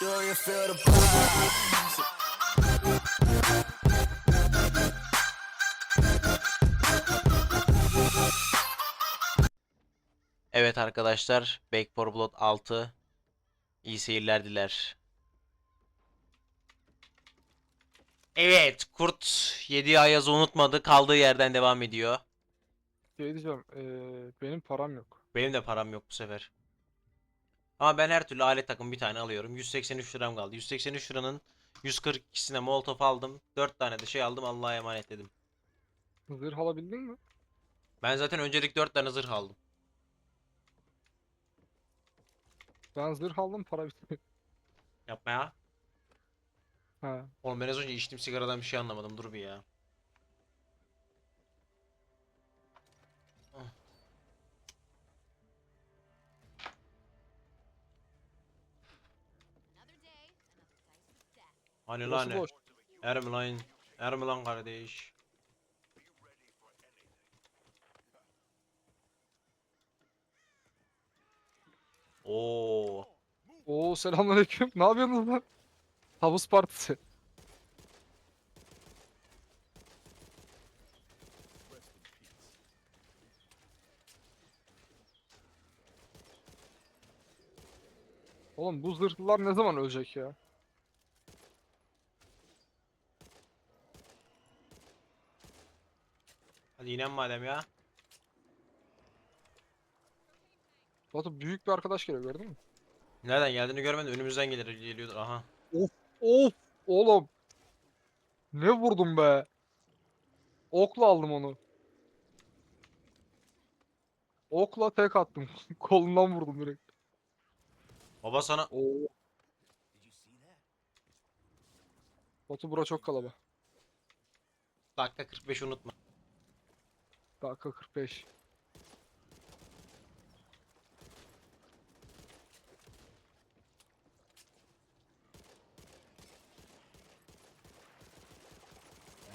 Do you feel the vibes? Evet arkadaşlar, Back 4 Blood 6 iyi seyirler diler. Evet, Kurt 7 Ayaz'ı unutmadı. Kaldığı yerden devam ediyor. Şey diyeceğim, eee, benim param yok. Benim de param yok bu sefer. Ama ben her türlü alet takım bir tane alıyorum. 183 liram kaldı. 183 liranın 142'sine molotof aldım. 4 tane de şey aldım. Allah'a emanet dedim. Zırh alabildin mi? Ben zaten öncelik 4 tane zırh aldım. Ben zırh aldım, para bitti. Yapma ya. Ha. Oğlum ben az önce içtiğim sigaradan bir şey anlamadım. Dur bir ya. Hani lan Burası ne? boş. Lan? Er mi lan kardeş? Oo. Oo selamünaleyküm. Ne yapıyorsunuz lan? Havuz partisi. Oğlum bu zırhlılar ne zaman ölecek ya? Hadi inen madem ya. Batu büyük bir arkadaş geliyor gördün mü? Nereden geldiğini görmedim. Önümüzden gelir geliyordur. Aha. Of oğlum. Ne vurdum be? Okla aldım onu. Okla tek attım. Kolundan vurdum direkt. Baba sana Oo. Batu bura çok kalabalık. dakika 45 unutma. Dakika 45.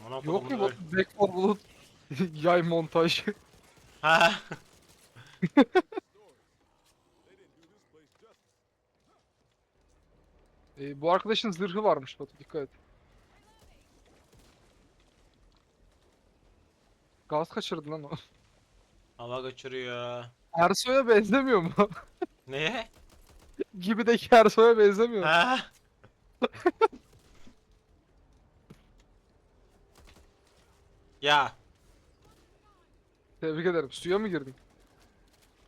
Amına Yok mu kodumun bu öl- Back for Blood yay montaj? Ha. Ee, bu arkadaşın zırhı varmış Batu dikkat et. Gaz kaçırdı lan o. Hava kaçırıyor. Ersoy'a benzemiyor mu? Neye? Gibideki Ersoy'a benzemiyor. mu? Ha. ya Tebrik ederim. Suya mı girdin?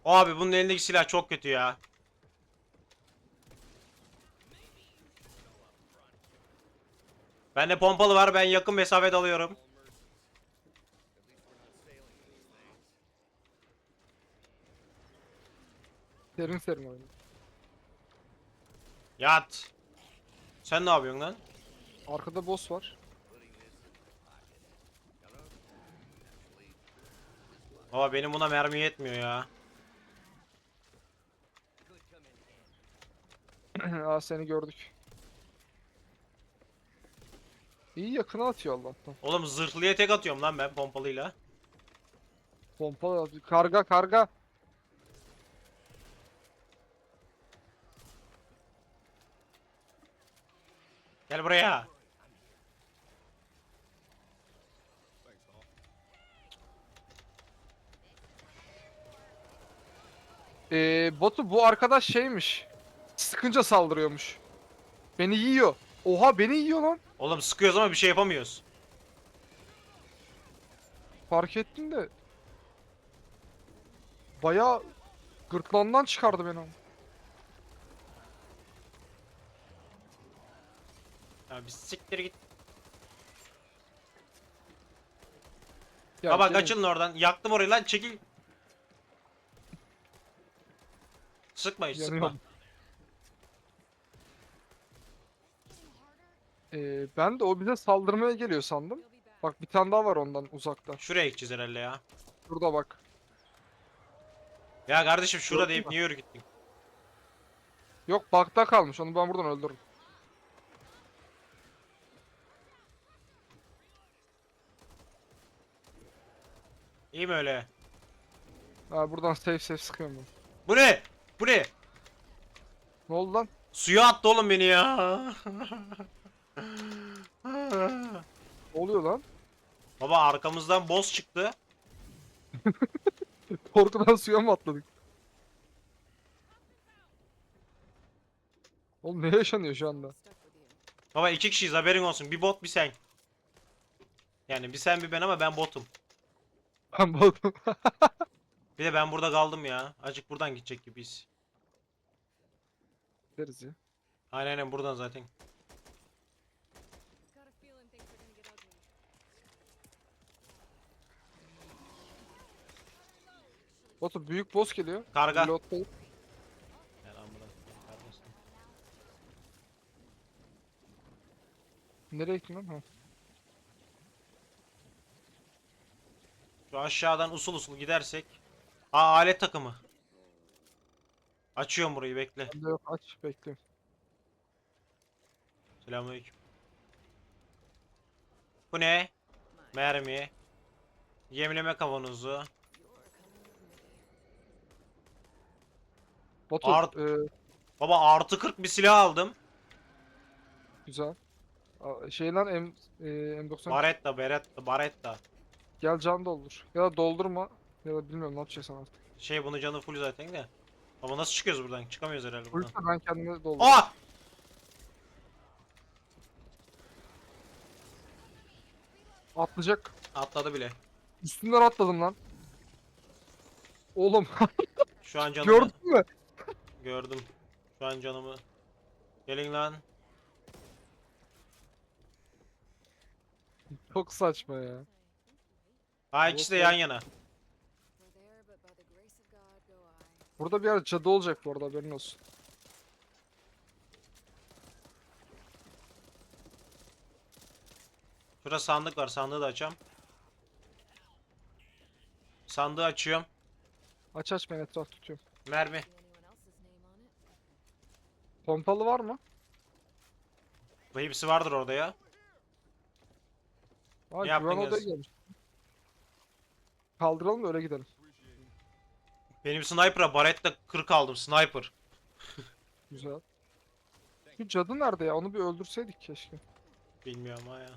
abi bunun elindeki silah çok kötü ya. Bende pompalı var ben yakın mesafede alıyorum. Serin serin oyna. Yat. Sen ne yapıyorsun lan? Arkada boss var. Baba benim buna mermi yetmiyor ya. Aa seni gördük. İyi yakına atıyor Allah'tan. Oğlum zırhlıya tek atıyorum lan ben pompalıyla. Pompa atıyor. Karga karga. Gel buraya. Ee, Batu bu arkadaş şeymiş. Sıkınca saldırıyormuş. Beni yiyor. Oha beni yiyor lan. Oğlum sıkıyoruz ama bir şey yapamıyoruz. Fark ettim de. Baya gırtlağından çıkardı beni. ama. Ya bir siktir git. Ya Baba gelin. kaçın oradan. Yaktım orayı lan çekil. Sıkma hiç sıkma. Yanıyorum. Ee, ben de o bize saldırmaya geliyor sandım. Bak bir tane daha var ondan uzakta. Şuraya gideceğiz herhalde ya. Şurada bak. Ya kardeşim şurada deyip niye yürü gittin? Yok bakta kalmış. Onu ben buradan öldürürüm. İyi mi öyle? Ha buradan safe safe sıkıyorum ben. Bu ne? Bu ne? Ne oldu lan? Suya attı oğlum beni ya. Ne oluyor lan? Baba arkamızdan boss çıktı. Korkudan suya mı atladık? Oğlum ne yaşanıyor şu anda? Baba iki kişiyiz haberin olsun. Bir bot bir sen. Yani bir sen bir ben ama ben botum. Ben baktım. Bir de ben burada kaldım ya. Acık buradan gidecek gibiyiz. Deriz ya. Aynen aynen buradan zaten. Got a feeling things are gonna get ugly. Batu büyük boss geliyor. Karga. Reload'dayım. Amına. Nereye gittin lan? Ha. Şu aşağıdan usul usul gidersek. Aa alet takımı. Açıyorum burayı bekle. Bende yok aç bekliyorum. Selamünaleyküm. Bu ne? Mermi. Yemleme kavanozu. Batu Art- e, Baba artı 40 bir silah aldım. güzel. Aa, Şey lan M, e, M90 Baretta, Beretta, Baretta. Gel can doldur. Ya da doldurma. Ya da bilmiyorum ne yapacaksın artık. Şey bunun canı full zaten de. Ama nasıl çıkıyoruz buradan? Çıkamıyoruz herhalde buradan. Uyursa ben kendime doldururum. Aa! Atlayacak. Atladı bile. Üstünden atladım lan. Oğlum Şu an canımı gördün mü? gördüm. Şu an canımı. Gelin lan. Çok saçma ya. Ha ikisi de yan yana. Burada bir yer cadı olacak bu arada haberin olsun. Şurada sandık var. Sandığı da açacağım. Sandığı açıyorum. Aç aç ben etraf tutuyorum. Mermi. Pompalı var mı? Bu hepsi vardır orada ya. Aa Ne güven odaya yaptınız? gelmiş. Kaldıralım da öyle gidelim. Benim sniper'a Baretta 40 aldım. Sniper. Güzel. Şu cadı nerede ya? Onu bir öldürseydik keşke. Bilmiyorum ha ya.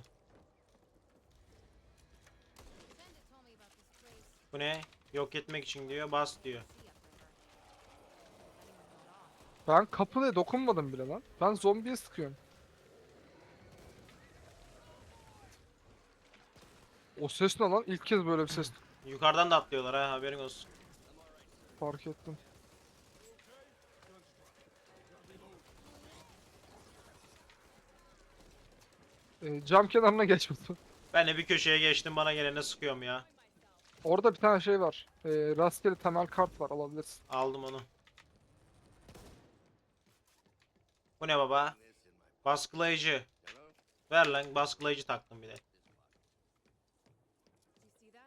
Bu ne? Yok etmek için diyor. Bas diyor. Ben kapıya dokunmadım bile lan. Ben zombiye sıkıyorum. O ses ne lan? İlk kez böyle bir ses Yukarıdan da atlıyorlar ha haberin olsun. fark ettim. Ee, cam kenarına geç Batu. Ben de bir köşeye geçtim bana gelene sıkıyorum ya. Orada bir tane şey var. Ee, rastgele temel kart var alabilirsin. Aldım onu. Bu ne baba? Baskılayıcı. Ver lan baskılayıcı taktım bir de.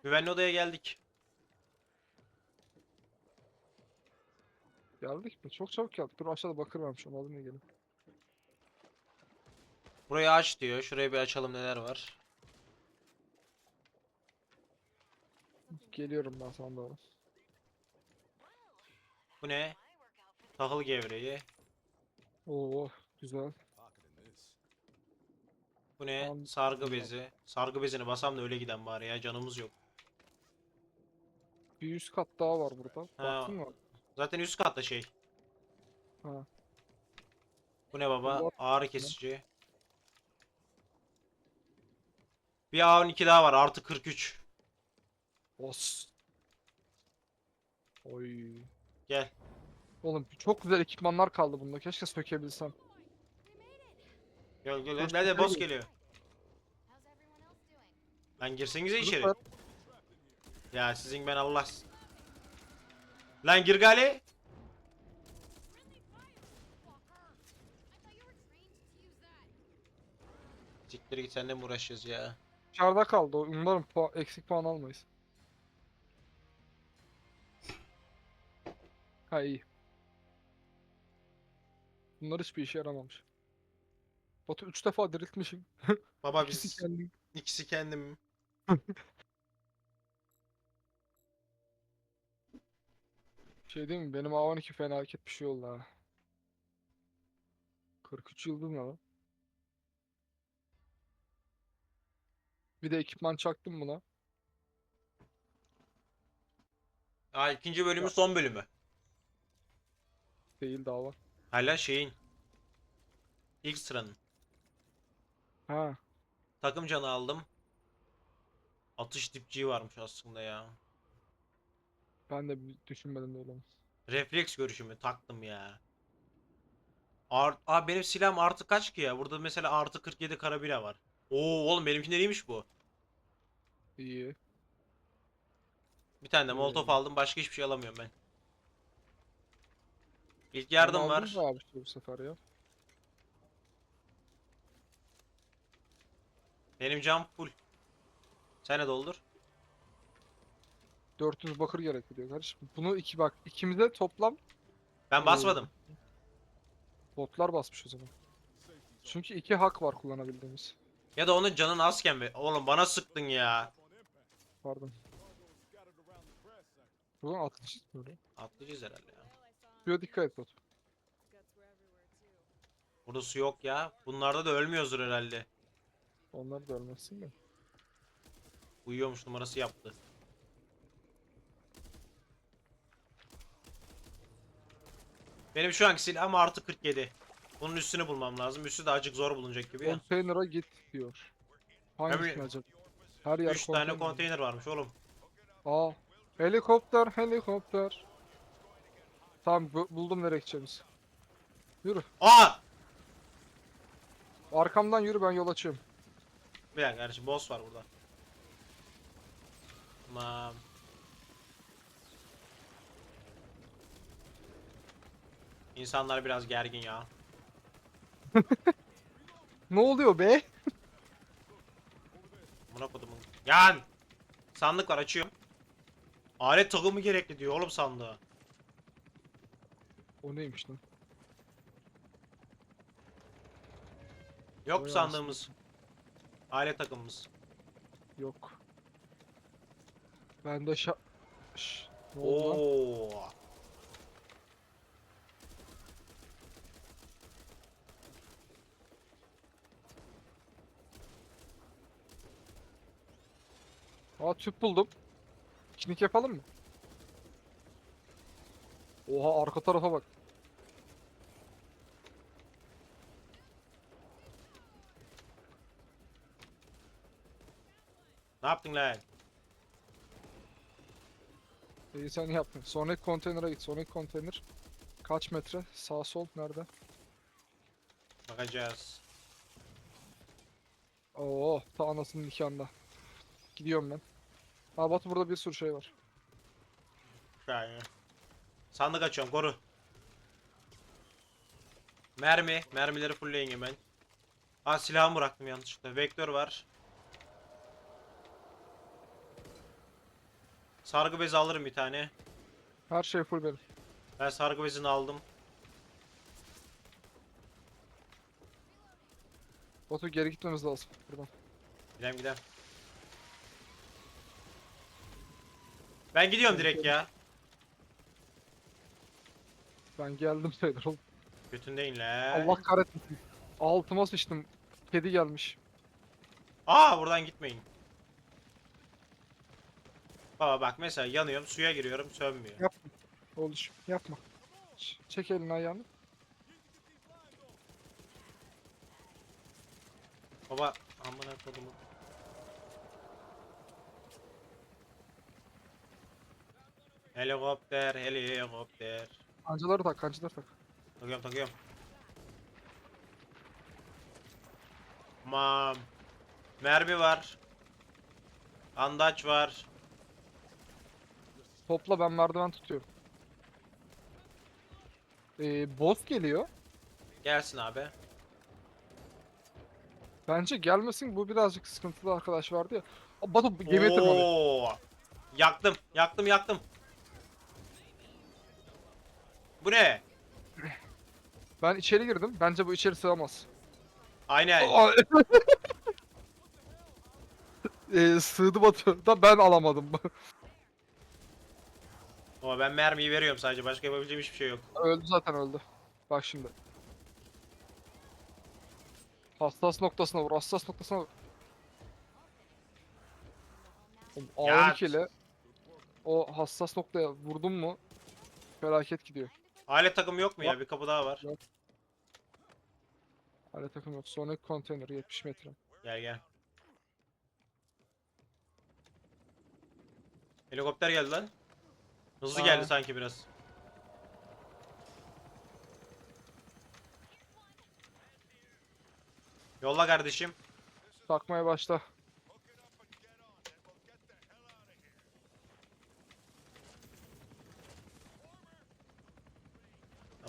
Güvenli odaya geldik. Geldik mi? Çok çabuk geldik. Dur aşağıda bakır varmış onu alayım gelin. Burayı aç diyor. Şurayı bir açalım neler var. Geliyorum ben sana doğru. Bu ne? Tahıl gevreği. Oo güzel. Bu ne? Tamam, Sargı bezi. Sargı bezini basam da öyle giden bari ya canımız yok. Bir üst kat daha var burada. Baktın mı? Zaten üst katta şey. Ha. Bu ne baba? Bu- Ağrı kesici. Bir A12 daha var artı 43. Os. Oy. Gel. Oğlum çok güzel ekipmanlar kaldı bunda. Keşke sökebilsem. Gel gel. Gel. Nerede boss gel. geliyor? How's everyone else doing? Lan girsenize içeri. Ya sizin ben Allah. Lan gir gali. Walker! I thought you were trained to use that. Siktir git seninle mi uğraşacağız ya? Dışarıda kaldı. o. Umarım puan, eksik puan almayız. Ha iyi. Bunlar hiçbir işe yaramamış. Batu 3 defa diriltmişim. Baba İkisi biz kendim. ikisi kendim. Şey değil mi? Benim A12 felaket bir şey oldu ha. 43 yıldız ne lan? Bir de ekipman çaktım buna. Aa ikinci bölümü son bölümü. Değil daha var. Hala şeyin. İlk sıranın. Ha. Takım canı aldım. Atış dipçiği varmış aslında ya. Ben de düşünmedim öyle. Refleks görüşümü taktım ya. Art, Aa, benim silahım artı kaç ki ya? Burada mesela artı 47 karabina var. Oo oğlum benimki neymiş bu? İyi. Bir tane de molotof Hmm. aldım. Başka hiçbir şey alamıyorum ben. İlk yardım var. abi bu sefer ya. Benim cam full. Sen de doldur. 400 bakır gerekiyor kardeşim. Bunu iki bak ikimize toplam Ben Oo. basmadım. botlar basmış o zaman. Çünkü iki hak var kullanabildiğimiz. Ya da onun canın azken mi? Oğlum bana sıktın ya. Pardon. Buradan atlayacağız böyle. Atlayacağız herhalde ya. Suya dikkat et bot. Burada su yok ya. Bunlarda da ölmüyoruzdur herhalde. Onlar da ölmezsin de. Uyuyormuş numarası yaptı. Benim şu anki silahım artı 47. Bunun üstünü bulmam lazım. Üstü de acık zor bulunacak gibi ya. Konteynere git diyor. Hangisini Hemen- acaba? Her yer 3 tane konteyner varmış oğlum. Aa. Helikopter, helikopter. Tamam bu- buldum nereye. Yürü. Aa! Arkamdan yürü ben yol açıyorum. Bir dakika kardeşim boss var burada. Tamam. İnsanlar biraz gergin ya. Ne oluyor be? Buna kodumun. Yan! Sandık var açıyorum. Alet takımı gerekli diyor oğlum sandığa. O neymiş lan? Yok Vay sandığımız. Alet takımımız. Yok. Bende şa... Şş, ne oldu lan? Oo. Aa tüp buldum. Piknik yapalım mı? Oha arka tarafa bak. Ne yaptın lan? İyi sen yaptın. Sonraki konteynere git. Sonraki konteyner. Kaç metre? Sağ sol nerede? Bakacağız. Oo ta anasının nikahında. Gidiyorum ben. Aa Batu burada bir sürü şey var. Şahane. Sandık açıyorum koru. Mermi. Mermileri fullleyin hemen. Aa silahımı bıraktım yanlışlıkla. Vektör var. Sargı bezi alırım bir tane. Her şey full benim. Ben sargı bezini aldım. Batu geri gitmemiz lazım buradan. Gidelim gidelim. Ben gidiyorum direkt ya. Ben geldim sayılır oğlum. Götündeyim la. Allah kahretmesin. Altıma sıçtım. Kedi gelmiş. Aa buradan gitmeyin. Baba bak mesela yanıyorum suya giriyorum sönmüyor. Yapma. Ç- Çek elini ayağını. Baba amına kodumu. Helikopter, helikopter. Kancaları tak, kancaları tak. Takıyorum takıyorum. Tamam. Mermi var. Andaç var. Topla ben merdiven tutuyorum. Ee, boss geliyor. Gelsin abi. Bence gelmesin bu birazcık sıkıntılı arkadaş vardı ya. Aa, Batu gemi tırmanıyor. Oo. Yaktım, yaktım, yaktım. Bu ne? Ben içeri girdim. Bence bu içeri sığamaz. Aynen. Aa, ee, sığdı Batu. Da ben alamadım. Ama ben mermiyi veriyorum sadece. Başka yapabileceğim hiçbir şey yok. öldü zaten öldü. Bak şimdi. Hassas noktasına vur. Hassas noktasına vur. Oğlum, Ya- A12 ile o hassas noktaya vurdun mu felaket gidiyor. Alet takımı yok mu ya? Bir kapı daha var. Hala takım yok. Sonic konteyner 70 metre. Gel gel. Helikopter geldi lan. Hızlı Aa. geldi sanki biraz. Yolla kardeşim. Takmaya başla.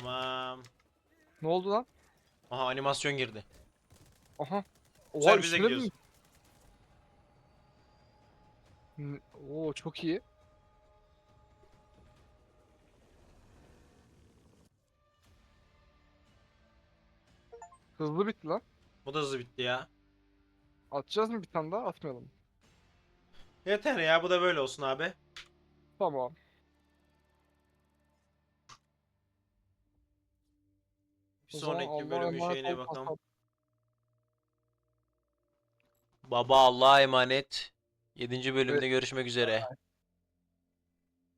Tamam. Ne oldu lan? Aha animasyon girdi. Aha. Oha biz de üstüne? N- Oo çok iyi. Hızlı bitti lan. Bu da hızlı bitti ya. Atacağız mı bir tane daha? Atmayalım. Yeter ya bu da böyle olsun abi. Tamam. Bir O zaman sonraki Allah'a bölümün emanet şeyine ol, bakalım. Hasan. Baba Allah'a emanet. 7. bölümde Evet. görüşmek üzere.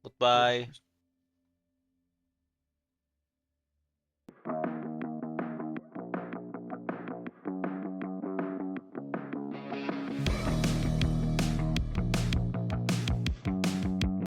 Goodbye.